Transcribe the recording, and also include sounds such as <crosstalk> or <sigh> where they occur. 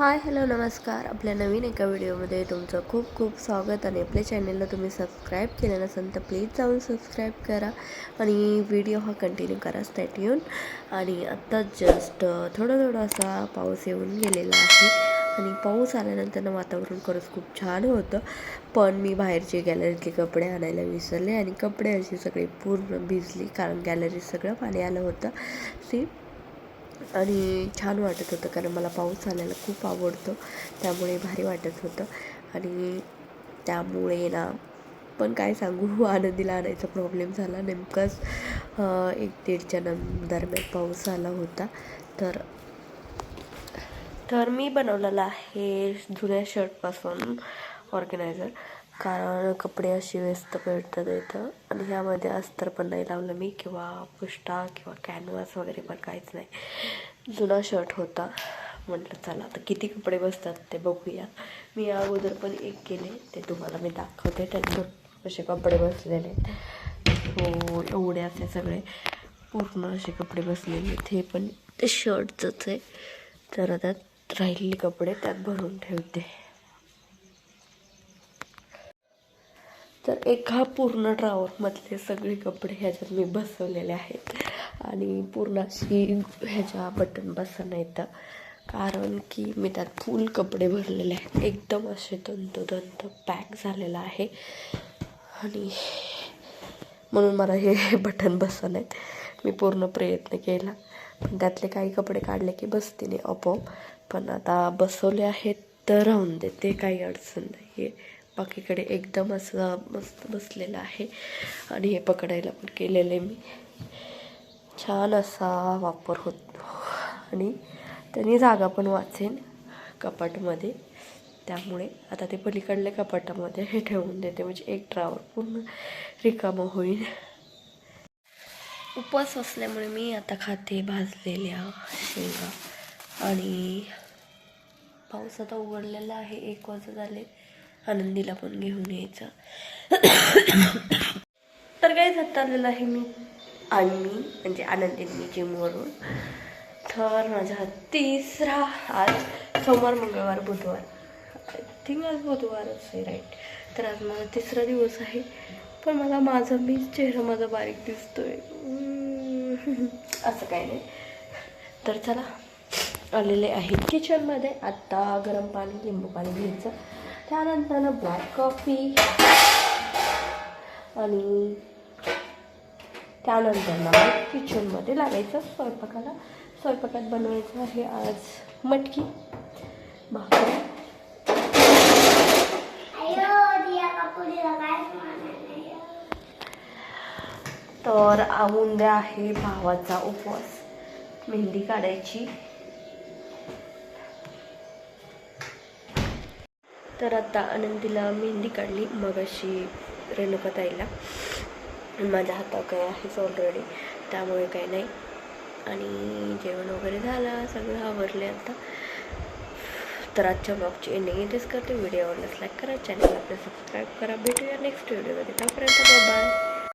Hi hello नमस्कार. आपल्या नवीन एका व्हिडिओमध्ये तुमचं खूप खूप स्वागत आणि आपल्या चॅनलला तुम्ही सबस्क्राईब केलं नसेल तर प्लीज जाऊन सबस्क्राईब करा आणि व्हिडिओ हा कंटिन्यू करा. स्टॅट येऊन आणि आत्ता जस्ट थोडा थोडा असा पाऊस येऊन गेलेला आहे आणि पाऊस आल्यानंतर ना वातावरण खरंच खूप छान होतं. पण मी बाहेरचे गॅलरीतले कपडे आणायला विसरले आणि कपडे अशी सगळी पूर्ण भिजली कारण गॅलरीत सगळं पाणी आलं होतं. सी आणि छान वाटत होतं कारण मला पाऊस आल्याला खूप आवडतो त्यामुळे भारी वाटत होतं. आणि त्यामुळे ना पण काय सांगू <laughs> आनंदीला आणायचा प्रॉब्लेम झाला. नेमकंच एक दीडच्या नम दरम्यान पाऊस आला होता. तर तर मी बनवलेला आहे जुन्या शर्टपासून ऑर्गनायझर कारण कपडे अशी व्यस्त भेटतात इथं. आणि ह्यामध्ये अस्तर पण नाही लावलं मी किंवा पुष्टा किंवा कॅनव्हास वगैरे पण काहीच नाही. जुना शर्ट होता. म्हटलं चला आता किती कपडे बसतात ते बघूया. मी या अगोदर पण एक केले ते तुम्हाला मी दाखवते. त्यात असे कपडे बसलेले. हो एवढे असे सगळे. पूर्ण असे कपडे बसलेले. आहेत पण ते शर्टचंच आहे. तर आता राहिलेले कपडे त्यात भरून ठेवते. तर एका पूर्ण ड्रावरमधले सगळे कपडे ह्याच्यात मी बसवलेले आहेत. आणि पूर्ण अशी ह्याच्या बटन बसणं येतं कारण की मी त्यात फुल कपडे भरलेले आहेत. एकदम असे तंतोतंत पॅक झालेलं आहे. आणि म्हणून मला हे बटन बसत नाहीत मी पूर्ण प्रयत्न केला. पण त्यातले काही कपडे काढले की बसते नाही आपोआप. पण आता बसवले आहेत तर राहून देते काही अडचण नाही आहे बाकीकडे एकदम असं मस्त बसलेलं आहे. आणि हे पकडायला पण केलेलं आहे मी. छान असा वापर होतो आणि त्यांनी जागा पण वाचेन कपाटमध्ये. त्यामुळे आता ते पलीकडल्या कपाटामध्ये हे ठेवून देते. म्हणजे एक ड्रावर पूर्ण रिकामं होईल. उपवास असल्यामुळे मी आता खाते भाजलेल्या शेंगा. आणि पाऊस आता उघडलेला आहे. एक वाजत आले आनंदीला पण घेऊन यायचं. तर काय जात आलेलं आहे मी आणि मी म्हणजे आनंदींनी जिमवरून. तर माझा तिसरा आज सोमवार मंगळवार बुधवार. आय थिंक आज बुधवारच आहे राईट तर आज माझा तिसरा दिवस आहे. पण मला माझा मी चेहरा माझा बारीक दिसतोय. असं काही नाही. तर चला आलेले आहेत किचनमध्ये आत्ता गरम पाणी लिंबू पाणी घ्यायचं. त्यानंतर ब्लॅक कॉफी आणि त्यानंतर किचनमध्ये लागायचं स्वयंपाकाला. स्वयंपाकात बनवायचं आहे आज मटकी भाकरी. तर उद्या आहे भावाचा उपवास. मेहंदी काढायची. तर आता आनंदीला मेहंदी काढली मग अशी रेणुकाताईला. माझ्या हातावर काय आहेच ऑलरेडी त्यामुळे काही नाही. आणि जेवण वगैरे झालं सगळं आवरले आता. तर आजच्या ब्लॉगची एंडिंग इथेच करते. व्हिडिओ आवडल्यास लाईक करा चॅनल आपलं सबस्क्राईब करा. भेटूया नेक्स्ट व्हिडिओमध्ये तोपर्यंत बाय